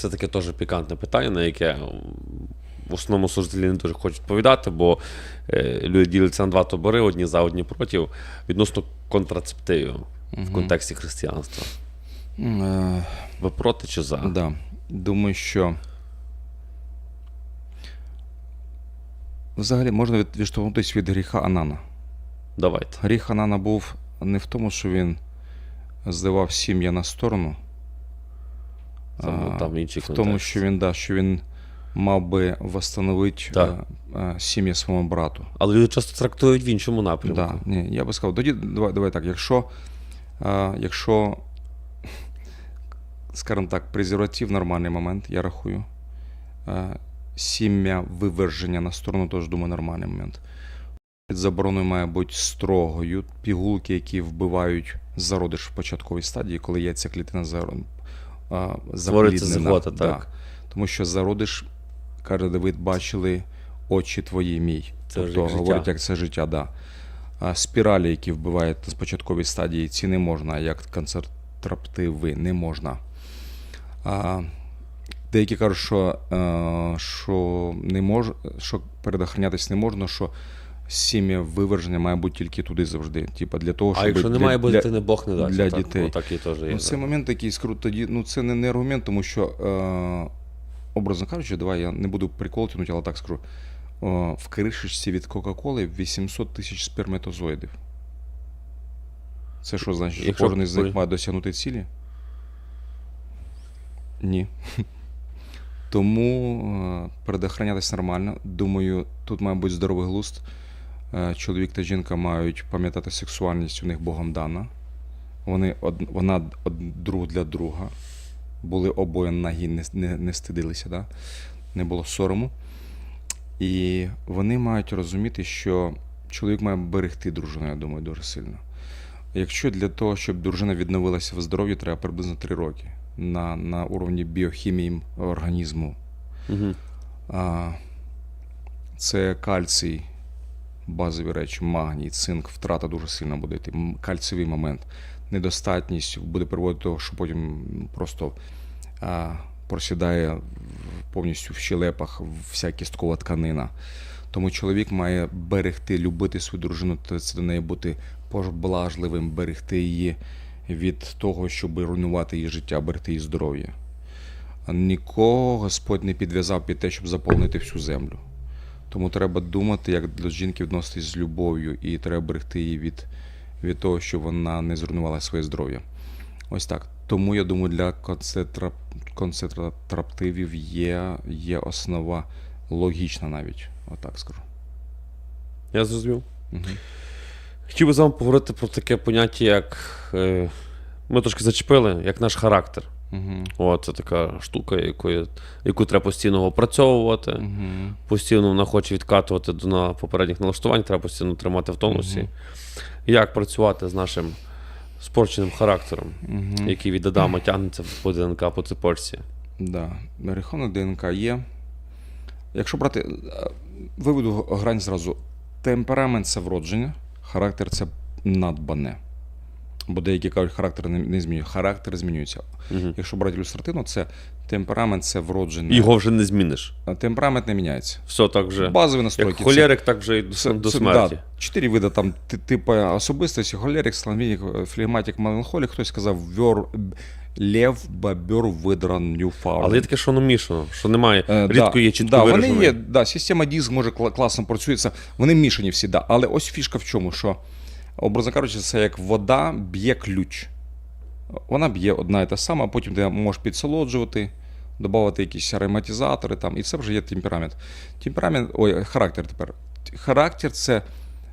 це таке теж пікантне питання, на яке в основному служителі не дуже хочуть відповідати, бо е, люди діляться на два табори, одні за, одні проти, відносно контрацептивів в контексті християнства. Е, Ви проти чи за? Да. Думаю, що взагалі можна відштовхнутися від гріха Анана. Давайте. Гріх Анана був не в тому, що він зливав сім'я на сторону, Там, а, там інший в тому, що він, да, що він мав би восстановити Так. е, е, сім'я своєму брату. Але люди часто трактують в іншому напрямку. Да, ні, я би сказав, тоді давай, давай так, якщо, е, якщо, скажімо так, презерватив нормальний момент, я рахую. Сім'я виверження на сторону, теж думаю, нормальний момент. Забороною має бути строгою. Пігулки, які вбивають зародиш в початковій стадії, коли яйцеклітина заро- а, Створюється згода, так. Тому що зародиш, каже Давид, бачили очі твої мій. Це тобто як говорять, життя. як це життя, да. А спіралі, які вбивають на початковій стадії, ці не можна, як концентраптиви, не можна. А, деякі кажуть, що, е, що, не мож, що передохранятись не можна, що сім'я виверження має бути тільки туди завжди. Типа для того, щоб А якщо для, немає бути, для, не Бог не дасть. для отак, дітей. Отак і теж є. Ну, це момент такий скрут тоді. Ну, це не, не аргумент, тому що, е, образно кажучи, давай я не буду прикол тянути, але так скажу. Е, в кришечці від Кока-Коли 800 тисяч сперматозоїдів. Це що значить, що кожен із них має досягнути цілі? Ні. Тому е, передохранятись нормально. Думаю, тут має бути здоровий глузд. Е, Чоловік та жінка мають пам'ятати сексуальність у них Богом дана. Вони од, вона од, друг для друга. Були обоє нагі, не, не, не стидилися, да? не було сорому. І вони мають розуміти, що чоловік має берегти дружину, я думаю, дуже сильно. Якщо для того, щоб дружина відновилася в здоров'ї, треба приблизно 3 роки на, на уровні біохімії організму. Мгм. А, це кальцій, базові речі, магній, цинк, втрата дуже сильно буде йти. Кальцевий момент, недостатність буде приводити до того, що потім просто а, просідає повністю в щелепах вся кісткова тканина. Тому чоловік має берегти, любити свою дружину, це до неї бути поблажливим, берегти її від того, щоб руйнувати її життя, берегти її здоров'я. Нікого Господь не підв'язав під те, щоб заповнити всю землю. Тому треба думати, як до жінки відноситись з любов'ю, і треба берегти її від, від того, щоб вона не зруйнувала своє здоров'я. Ось так. Тому я думаю, для концентра... є, є основа логічна навіть. Отак скажу. Я зрозумів. Угу. Хотів би з вами поговорити про таке поняття, як е, ми трошки зачепили, як наш характер. Угу. О, це така штука, якою, яку треба постійно опрацьовувати. Угу. Постійно вона хоче відкатувати до на попередніх налаштувань, треба постійно тримати в тонусі. Мгм. Як працювати з нашим спорченим характером, Угу. який від Адама тягнеться по ДНК по цепочці. Да. Рахунок ДНК є. Якщо брати, е, виведу грань зразу. Темперамент це вродження, характер це надбане. Бо деякі кажуть, характер не, не змінює. Характер змінюється. Угу. Якщо брати ілюстративно, це темперамент це вроджене. Його вже не зміниш. Темперамент не міняється. Все так вже. Базові Як настройки. холерик, так вже і до, це, до смерті. Да, чотири види там ти- типу особистості: холерик, слангвінік, флегматик, меланхолік. Хтось сказав вьор, лев, бобер, видран, ньюфаунд. Але є таке, що воно мішано, що немає. Е, Рідко да, є чітко да. Вони є, да, система диск може кла- класно працюється, вони мішані всі, да. Але ось фішка в чому, що, образно кажучи, це як вода б'є ключ. Вона б'є одна і та сама, потім ти можеш підсолоджувати, додати якісь ароматизатори, там, і це вже є темперамент. Темперамент, ой, характер тепер. Характер це,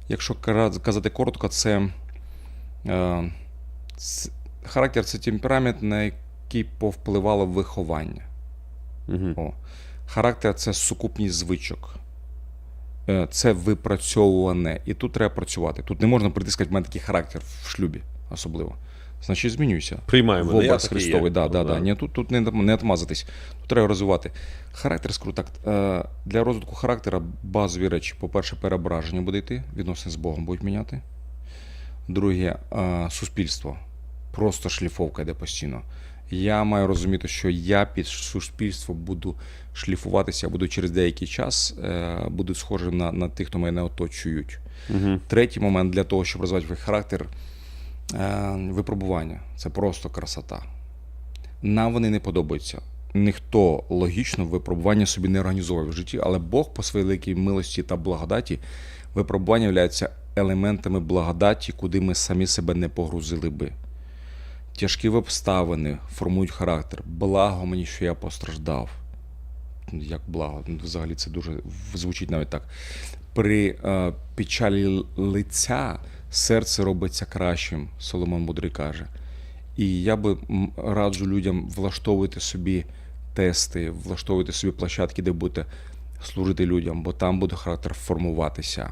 якщо казати коротко, це, е, це характер це темперамент, на який повпливало виховання. Угу. О. Характер це сукупність звичок. Е, Це випрацьовуване. І тут треба працювати. Тут не можна і в мене такий характер в шлюбі, особливо. Значить, змінюйся. Приймаємо. В образ. Христовий, да, да, Ну, да. Ні, тут, тут не, не отмазатись. Тут треба розвивати. Характер скажу так. е, Для розвитку характера базові речі. По-перше, переображення буде йти, відносини з Богом будуть міняти. Друге, е, суспільство. Просто шліфовка йде постійно. Я маю розуміти, що я під суспільство буду шліфуватися, буду через деякий час е, буду схожим на, на тих, хто мене оточують. Угу. Третій момент для того, щоб розвивати характер е, випробування. Це просто красота. Нам вони не подобаються. Ніхто логічно випробування собі не організовує в житті, але Бог по своїй великій милості та благодаті випробування являються елементами благодаті, куди ми самі себе не погрузили би. Тяжкі обставини формують характер. Благо мені, що я постраждав. Як благо, Ну, взагалі це дуже звучить навіть так. При е, печалі лиця серце робиться кращим, Соломон Мудрий каже. І я би раджу людям влаштовувати собі тести, влаштовувати собі площадки, де будете служити людям, бо там буде характер формуватися.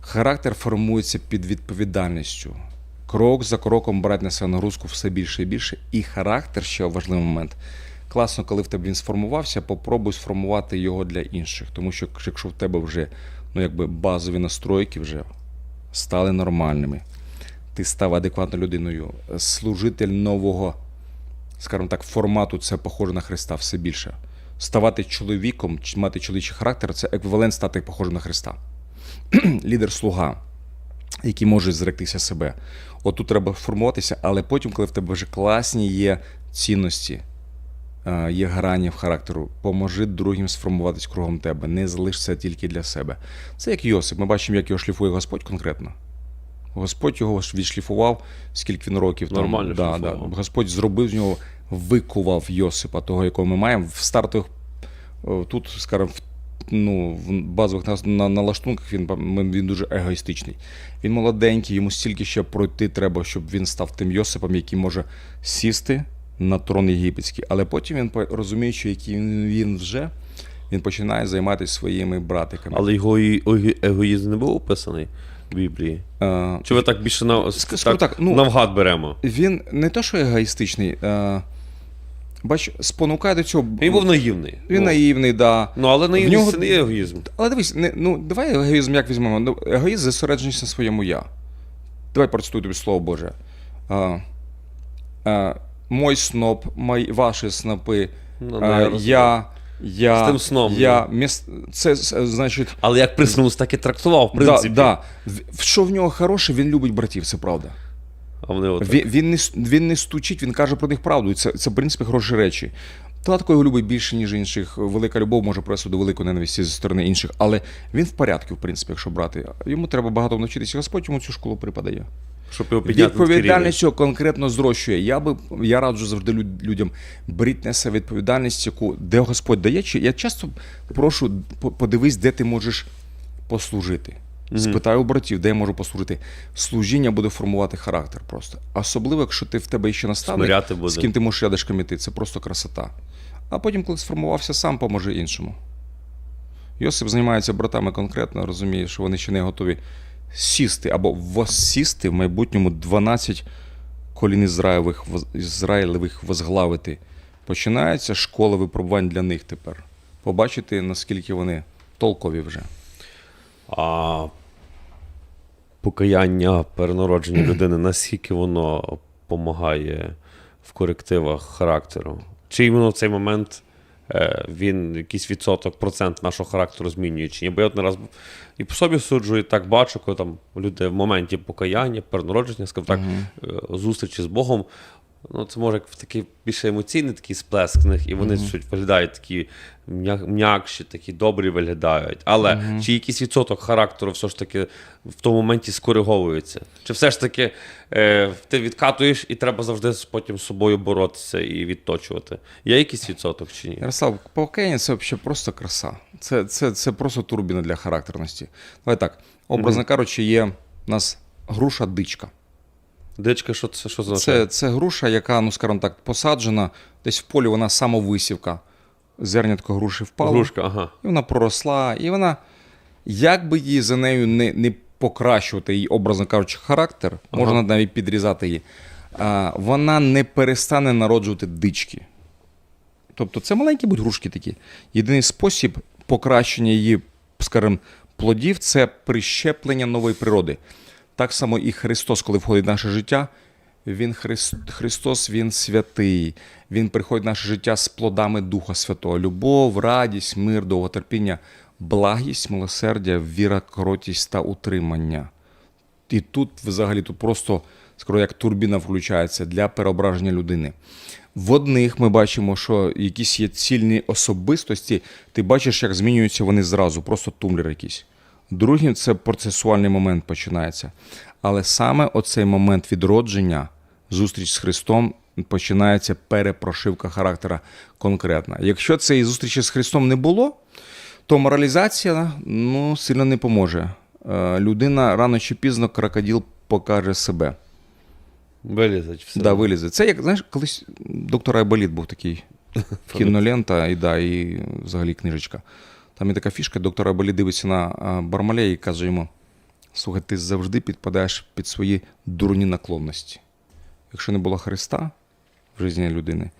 Характер формується під відповідальністю. Крок за кроком брати на себе нагрузку все більше і більше. І характер ще важливий момент. Класно, коли в тебе він сформувався, попробуй сформувати його для інших. Тому що якщо в тебе вже ну, якби базові настройки вже стали нормальними, ти став адекватною людиною, служитель нового, скажімо так, формату це похоже на Христа все більше. Ставати чоловіком, мати чоловічий характер це еквівалент стати похожим на Христа. Лідер-слуга, який може зректися себе. От тут треба формуватися, але потім, коли в тебе вже класні є цінності, е, є грані в характеру, поможи другим сформуватись кругом тебе, не залишся тільки для себе. Це як Йосип. Ми бачимо, як його шліфує Господь конкретно. Господь його відшліфував, скільки він років там. Нормально да, да. Господь зробив з нього, викував Йосипа, того, якого ми маємо. В стартових е, тут, скажімо, в, ну, в базових на, налаштунках він, він дуже егоїстичний. Він молоденький, йому стільки ще пройти треба, щоб він став тим Йосипом, який може сісти на трон єгипетський. Але потім він розуміє, що який він, вже, він починає займатися своїми братиками. Але його егоїзм не був описаний Біблії. Е, Чи ви так більше на, так, так, ну- навгад беремо? він не то, що егоїстичний, е, бач, спонукає до цього. Він був наївний. Він ну, наївний, да. Ну, але наївність нього- це не є егоїзм. Але дивись, не, ну давай егоїзм як візьмемо. Ну, Егоїзм зосередженість на своєму я. Давай процитую тобі слово Боже. А, а, мой сноп, мої, ваші снопи, Ну, а, я я. Я, З тим сном, я, міс... Це значить. Але як приснувся, так і трактував, в Да, принципі. да. В- Що в нього хороше, він любить братів, це правда. А вони от Він, він, не, він не стучить, він каже про них правду. І це, це в принципі, хороші речі. Татко його любить більше, ніж інших. Велика любов може привести до великої ненависті зі сторони інших. Але він в порядку, в принципі, якщо брати. Йому треба багато навчитися. Господь йому цю школу припадає. щоб його. Відповідальність цього конкретно зрощує. Я би я раджу завжди люд- людям беріть на себе відповідальність, яку де Господь дає. Чи я часто прошу по- подивись, де ти можеш послужити. Спитай у братів, де я можу послужити. Служіння буде формувати характер просто. Особливо, якщо ти в тебе ще наставник, буде. з ким ти можеш рядишком іти, це просто красота. А потім, коли сформувався, сам поможе іншому. Йосип займається братами конкретно, розуміє, що вони ще не готові сісти або воссісти в майбутньому 12 колін Ізраїлевих, Ізраїлевих возглавити. Починається школа випробувань для них тепер. Побачити, наскільки вони толкові вже. А покаяння перенародження людини, наскільки воно допомагає в корективах характеру? Чи іменно в цей момент е, він якийсь відсоток, процент нашого характеру змінює? Чи ні? Бо я не раз і по собі суджу, і так бачу, коли там люди в моменті покаяння, перенародження, скажімо так, е, зустрічі з Богом. Ну, це може в такий більше емоційний такий сплеск в них, і вони чуть виглядають такі м'якші, такі добрі виглядають. Але чи якийсь відсоток характеру все ж таки в тому моменті скориговується? Чи все ж таки е, ти відкатуєш і треба завжди потім з собою боротися і відточувати? Є якийсь відсоток чи ні? Ярослав, покаяння це взагалі просто краса. Це, це, це просто турбіна для характерності. Давай так, образно кажучи, є у нас груша дичка. Дичка, що це що означає? Це, це груша, яка, ну скажімо так, посаджена десь в полі, вона самовисівка. Зернятко груші впало. Грушка, ага. І вона проросла, і вона, як би її за нею не, не покращувати, її, образно кажучи, характер, Ага. можна навіть підрізати її, а, вона не перестане народжувати дички. Тобто це маленькі будуть грушки такі. Єдиний спосіб покращення її, скажімо, плодів це прищеплення нової природи. Так само і Христос, коли входить в наше життя, Він Хрис- Христос, Він святий. Він приходить в наше життя з плодами Духа Святого. Любов, радість, мир, довготерпіння, благість, милосердя, віра, кротість та утримання. І тут взагалі тут просто скоро як турбіна включається для переображення людини. В одних ми бачимо, що якісь є цільні особистості, ти бачиш, як змінюються вони зразу, просто тумблер якийсь. Другим це процесуальний момент починається. Але саме оцей момент відродження, зустріч з Христом, починається перепрошивка характера конкретна. Якщо цієї зустрічі з Христом не було, то моралізація ну, сильно не поможе. Е, Людина рано чи пізно крокодил покаже себе. Вилізать все. Да, вилізе. Це як, знаєш, колись доктор Айболіт був такий кінолента, і, да, і взагалі книжечка. Там є така фішка, доктор Айболіт дивиться на Бармалея і каже йому: слухай, ти завжди підпадаєш під свої дурні наклонності. Якщо не було Христа в житті людини,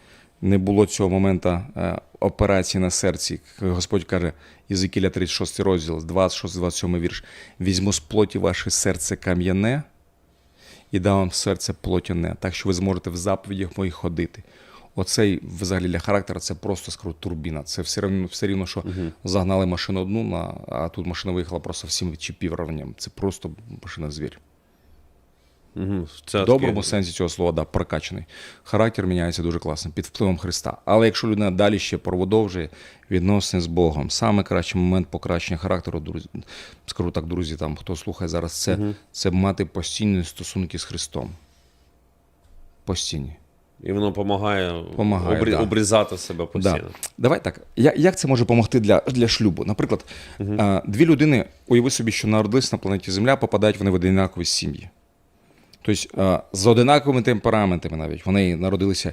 не було цього моменту е, операції на серці, Господь каже, Єзикіля 36 розділ, 26-27 вірш. Візьму з плоті ваше серце кам'яне, і дам вам серце плотяне, так що ви зможете в заповідях моїх ходити. Оцей взагалі для характера це просто скажу, турбіна. Це все рівно, все рівно що загнали машину одну, на, а тут машина виїхала просто всім чіпів равням. Це просто машина звір. Угу. Це В доброму сенсі цього слова, да, прокачаний. Характер міняється дуже класно, під впливом Христа. Але якщо людина далі ще продовжує відносини з Богом, саме кращий момент покращення характеру, друзі, скажу так, друзі, там хто слухає зараз, це, це мати постійні стосунки з Христом. Постійні. І воно допомагає, Помагає, да. обрізати себе постійно. Да. Давай так. Я- Як це може допомогти для, для шлюбу? Наприклад, а, дві людини, уяви собі, що народились на планеті Земля, попадають вони в однакові сім'ї. Тобто а, з одинаковими темпераментами навіть вони народилися.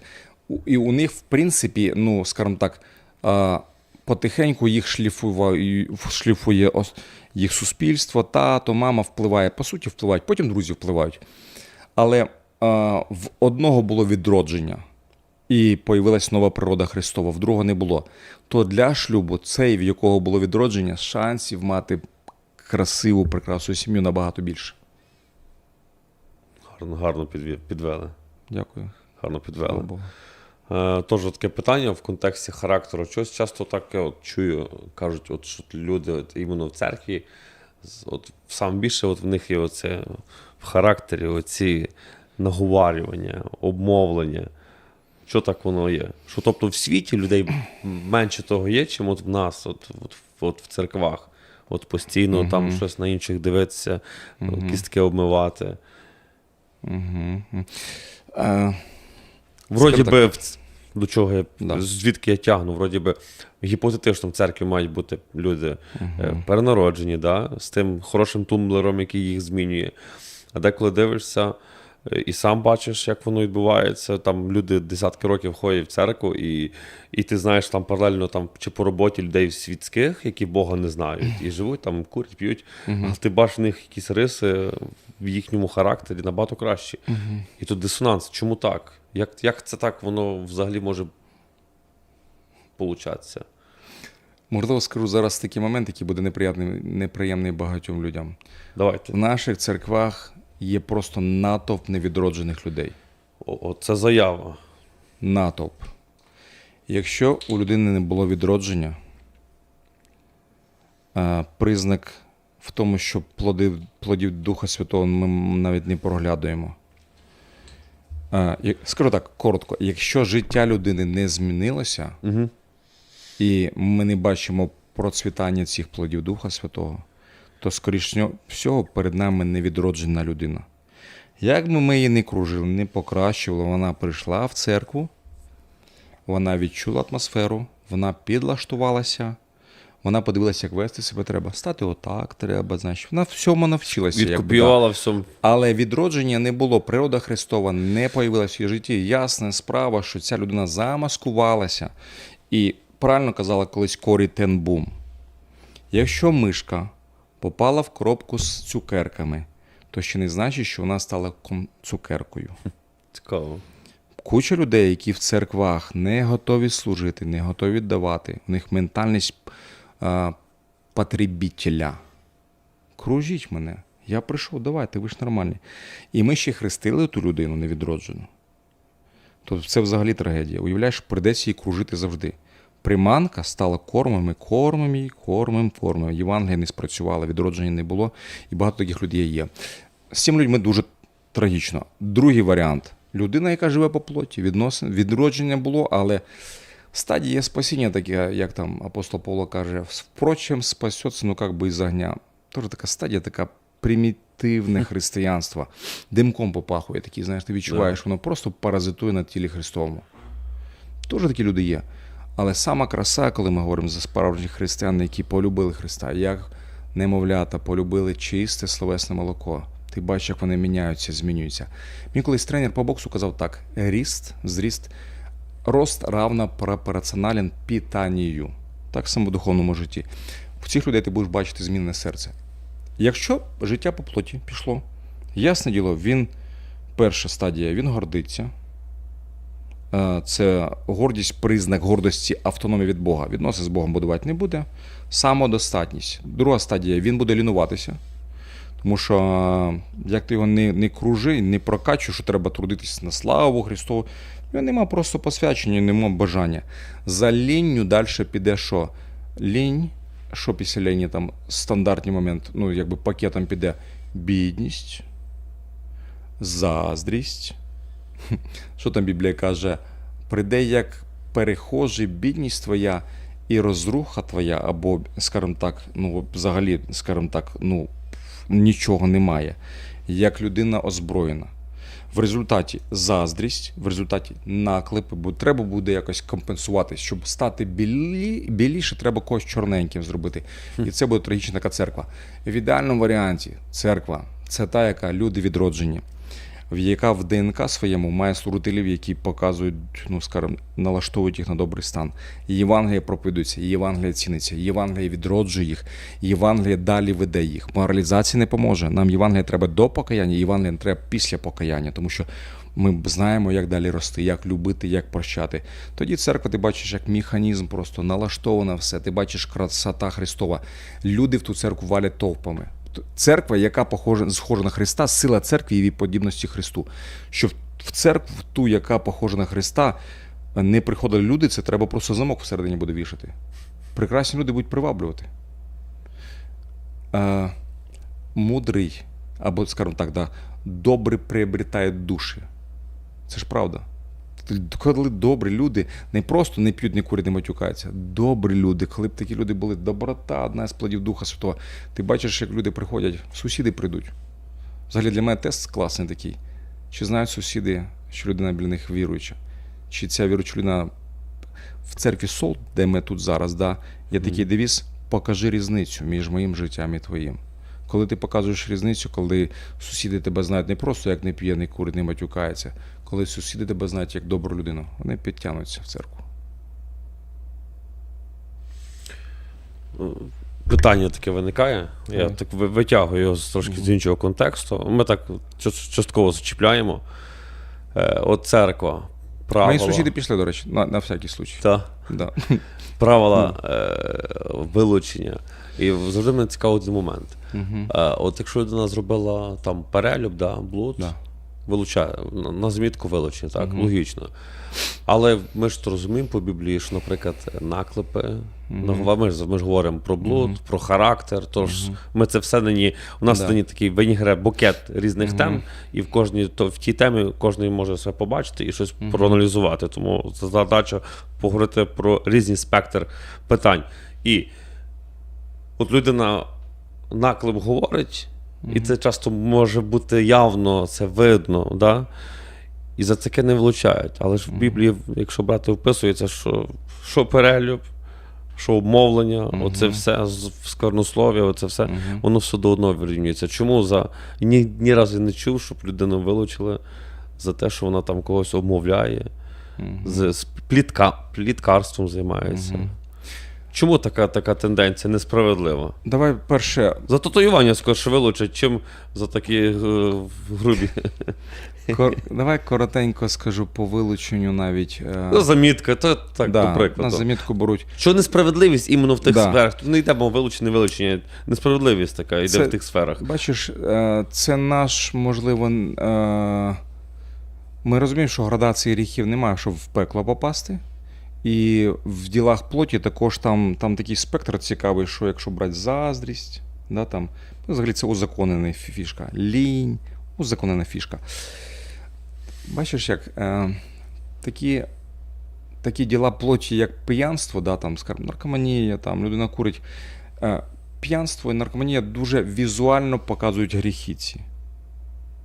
І у них, в принципі, ну, скажімо так, а, потихеньку їх шліфує, шліфує їх суспільство, тато, мама впливає, по суті, впливають, потім друзі впливають. Але в одного було відродження, і появилась нова природа Христова, в другого не було. То для шлюбу цей, в якого було відродження, шансів мати красиву, прекрасну сім'ю набагато більше. Гарно, гарно підвели. Дякую. Гарно підвели. Е, Тож таке питання в контексті характеру. Щось часто таке от чую, кажуть, от, що люди от, іменно в церкві, от саме більше от в них є оце в характері оці наговарювання, обмовлення. Що так воно є? Що тобто в світі людей менше того є, чим от в нас, от, от, от в церквах. От постійно там щось на інших дивитися, кістки обмивати. Е, Вроді би, в до чого я Да. звідки я тягну, вроді би, гіпотетично в церкві мають бути люди е, перенароджені, да, з тим хорошим тумблером, який їх змінює. А деколи дивишся і сам бачиш, як воно відбувається. Там люди десятки років ходять в церкву, і, і ти знаєш там паралельно там чи по роботі людей світських, які Бога не знають, і живуть там, курять, п'ють. Але ти бачиш в них якісь риси в їхньому характері набагато кращі. І тут дисонанс. Чому так? Як, як це так воно взагалі може получатися? можливо, скажу зараз такий момент, який буде неприємний, неприємний багатьом людям. Давайте. В наших церквах є просто натовп невідроджених людей. О, о, це заява. натовп. Якщо у людини не було відродження, е, признак в тому, що плоди, плодів Духа Святого ми навіть не проглядуємо. Е, Скажу так, коротко, якщо життя людини не змінилося, Угу. і ми не бачимо процвітання цих плодів Духа Святого, то, скоріш всього, перед нами невідроджена людина. Як би ми її не кружили, не покращували, вона прийшла в церкву, вона відчула атмосферу, вона підлаштувалася, вона подивилася, як вести себе треба. Стати отак треба, значить. Вона всьому навчилася. Відкопіювала всьому. Але відродження не було. Природа Христова не появилася в її житті. Ясна справа, що ця людина замаскувалася. І правильно казала колись Корі Тенбум. Якщо мишка попала в коробку з цукерками, то ще не значить, що вона стала цукеркою. Цікаво. Куча людей, які в церквах не готові служити, не готові давати. У них ментальність а, потребітеля. Кружіть мене. Я прийшов, давайте, ви ж нормальні. І ми ще хрестили ту людину невідроджену. Тобто це взагалі трагедія. Уявляєш, прийдеться їй кружити завжди. Приманка стала кормом, кормимо її, кормимо, кормимо. Євангелія не спрацювала, відродження не було, і багато таких людей є. З цими людьми дуже трагічно. Другий варіант людина, яка живе по плоті, відносин, відродження було, але стадія спасіння, таке, як там апостол Павло каже, впрочем, спасеться, ну як би із огня. Тоже така стадія, така примітивне християнство. Димком попахує, такий, знаєш, ти відчуваєш, воно просто паразитує на тілі Христовому. Теж такі люди є. Але сама краса, коли ми говоримо за справжніх християн, які полюбили Христа, як немовлята полюбили чисте словесне молоко. Ти бачиш, як вони міняються, змінюються. Мій колись тренер по боксу казав так: ріст, зріст, рост равно пропорціонален питанню. Так само в духовному житті. В цих людей ти будеш бачити змінне серце. Якщо життя по плоті пішло, ясне діло, він перша стадія, він гордиться. Е, Це гордість, признак гордості автономії від Бога. Відносин з Богом будувати не буде. Самодостатність. Друга стадія він буде лінуватися. Тому що е, як ти його не, не кружи, не прокачуєш, що треба трудитись на славу Христову, в нього нема просто посвячення, нема бажання. За лінню далі піде що? Лінь, що після лінії там стандартний момент, ну якби пакетом піде бідність, заздрість. Що там Біблія каже? Прийде як перехожий бідність твоя і розруха твоя, або, скажімо так, ну, взагалі, скажімо так, ну, нічого немає, як людина озброєна. В результаті заздрість, в результаті наклепи, бо треба буде якось компенсувати. Щоб стати білі, біліше, треба когось чорненьким зробити. І це буде трагічна така церква. В ідеальному варіанті церква це та, яка люди відроджені, яка в ДНК своєму має служителів, які показують, ну скажімо, налаштовують їх на добрий стан. Євангелія проповідується, Євангелія ціниться, Євангелія відроджує їх, Євангелія далі веде їх. Моралізація не поможе. Нам Євангелія треба до покаяння, Євангелія треба після покаяння, тому що ми знаємо, як далі рости, як любити, як прощати. Тоді церква, ти бачиш, як механізм просто налаштована все. Ти бачиш красота Христова. Люди в ту церкву валять товпами. Церква, яка похожа, схожа на Христа, сила церкви і подібності Христу. Що в- церкву, ту, яка похожа на Христа, не приходили люди, це треба просто замок всередині буде вішати. Прекрасні люди будуть приваблювати. Е, мудрий, або, скажімо так, да, добре приобретає душі. Це ж правда. Коли добрі люди не просто не п'ють, не курять, не матюкаються. Добрі люди, коли б такі люди були, доброта, одна з плодів Духа Святого. Ти бачиш, як люди приходять, сусіди прийдуть. Взагалі для мене тест класний такий. Чи знають сусіди, що людина біля них віруюча? Чи ця віруюча людина в церкві Сол, де ми тут зараз, да, є такий девіз покажи різницю між моїм життям і твоїм. Коли ти показуєш різницю, коли сусіди тебе знають не просто як не п'є, не курить, не матюкається, коли сусіди тебе знають як добру людину, вони підтягнуться в церкву. Питання таке виникає. Я так витягую його трошки з іншого контексту. Ми так частково зачіпляємо. Е, от церква, правила. Мої сусіди пішли, до речі, на, на всякий случай. Та, Да. правила е, вилучення. І завжди мене цікавий один момент. Мгм. Е, от якщо людина зробила там перелюб, да, блуд, Да. Вилучає, на, на замітку так, Мгм. логічно. Але ми ж то розуміємо по Біблії, що, наприклад, наклепи, ну, ми, ж, ми ж говоримо про блуд, про характер, тож ми це все нині. У нас Да. нині такий винігре букет різних тем, і в кожній то в тій темі кожен може себе побачити і щось проаналізувати. Тому це задача поговорити про різний спектр питань. І от людина наклеп говорить, і це часто може бути явно, це видно, да? і за таке не влучають. Але ж в Біблії, якщо брати, вписується, що, що перелюб, що обмовлення, оце все в сквернослов'я, оце все, воно все до одного вирівнюється. Чому за ні, ні разу не чув, щоб людину вилучили за те, що вона там когось обмовляє, з, з плітка, пліткарством займається. Чому така, така тенденція несправедлива? Давай перше, За татуювання скорше вилучать, чим за такі е, грубі. кор, давай коротенько скажу по вилученню навіть. е, Ну, замітка, то так, да, до на замітку беруть. Що несправедливість іменно в тих Да. сферах? Тут не йде мова вилучення, вилучення. Несправедливість така йде Це- в тих сферах. Бачиш, е, це наш, можливо, е, ми розуміємо, що градації гріхів немає, щоб в пекло попасти. І в ділах плоті також там, там такий спектр цікавий, що якщо брати заздрість, да, там, ну, взагалі це узаконена фі- фішка. Лінь, узаконена фішка. Бачиш, як е, такі, такі діла плоті, як п'янство, да, там, скажімо, наркоманія, там, людина курить. Е, п'янство і наркоманія дуже візуально показують гріхи ці.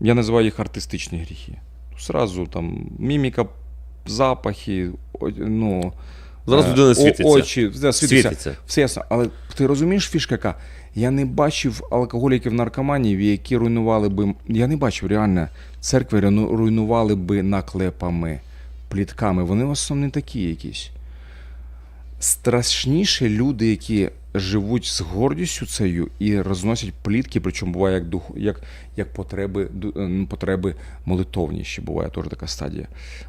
Я називаю їх артистичні гріхи. Сразу там міміка, запахи, ну, Зараз е, людина світиться. Очі, да, світиться. Світиться. Все ясно. Але ти розумієш фішка яка? Я не бачив алкоголіків наркоманів, які руйнували би. Я не бачив реально церкви руйнували би наклепами, плітками. Вони в основному не такі якісь. Страшніше люди, які живуть з гордістю цією і розносять плітки, причому буває як дух, як, як потреби, е, ну, потреби молитовні, ще буває теж така стадія.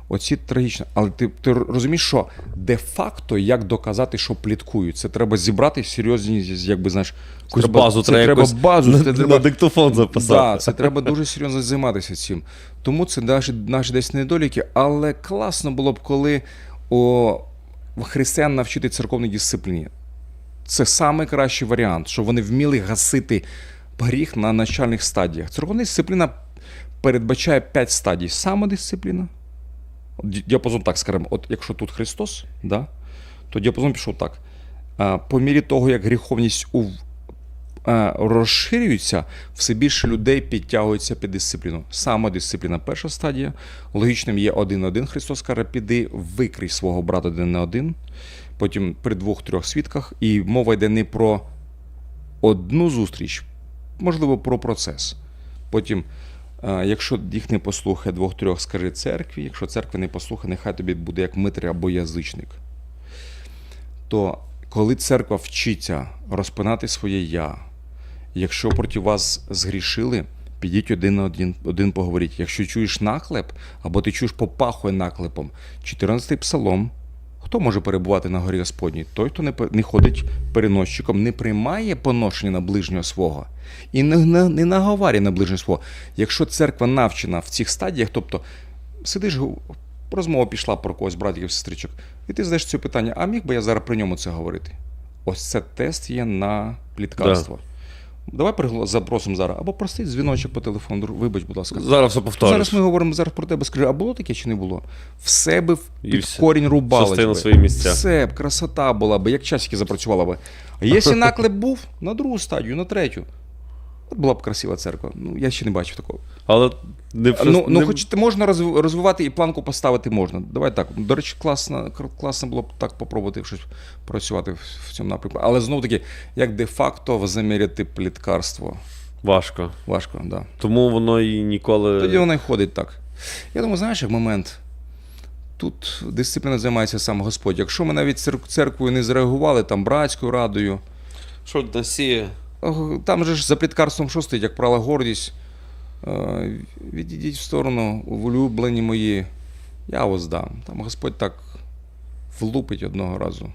Оці трагічно. Але ти, ти розумієш, що де-факто як доказати, що пліткують? Це треба зібрати серйозні, якби знаєш, Якусь базу це треба треба якось базу, на, це на диктофон записати. Да, це треба дуже серйозно займатися цим. Тому це наші, наші десь недоліки, але класно було б, коли о, християн навчити церковній дисципліні. Це найкращий варіант, щоб вони вміли гасити гріх на начальних стадіях. Церковна дисципліна передбачає 5 стадій. Самодисципліна. Діапазон так скажемо, от якщо тут Христос, да, то діапазон пішов так. По мірі того, як гріховність у е, розширюються, все більше людей підтягуються під дисципліну. Самодисципліна перша стадія. Логічним є один-один. Христос каже, піди, викрий свого брата один на один. Потім при двох-трьох свідках. І мова йде не про одну зустріч, можливо, про процес. Потім, е, якщо їх не послухає двох-трьох, скажи церкві. Якщо церкви не послухає, нехай тобі буде як митрий або язичник то коли церква вчиться розпинати своє я, якщо проти вас згрішили, підіть один на один, один поговоріть. Якщо чуєш наклеп, або ти чуєш попахує наклепом, 14-й псалом. Хто може перебувати на горі Господній? Той, хто не, не ходить переносчиком, не приймає поношення на ближнього свого і не, не, наговарює на ближнього свого. Якщо церква навчена в цих стадіях, тобто сидиш, розмова пішла про когось, братиків, сестричок, і ти задаєш це питання, а міг би я зараз при ньому це говорити? Ось це тест є на пліткарство. Давай запросимо зараз. Або простий дзвіночок по телефону. Вибач, будь ласка. Зараз все повторюсь. Зараз ми говоримо зараз про тебе. Скажи, а було таке чи не було? Все би під все. корінь рубали. Все на свої місця. Все б, красота була би, як часики запрацювала би. А якщо наклеп був, на другу стадію, на третю. От була б красива церква. Ну, я ще не бачив такого. Але не, Ну, ну не- хоч можна розвивати і планку поставити можна. Давай так. До речі, класно, класно було б так попробувати щось працювати в, цьому напрямку. Але знову таки, як де-факто заміряти пліткарство. важко. Важко, да. Тому воно і ніколи. Тоді воно й ходить так. Я думаю, знаєш, як момент. Тут дисципліна займається сам Господь. Якщо ми навіть цер- церквою не зреагували, там братською радою, Що насіє? Там же ж за пліткарством що стоїть, як правило, гордість. Е, Відійдіть в сторону, улюблені мої, я вас дам. Там Господь так влупить одного разу.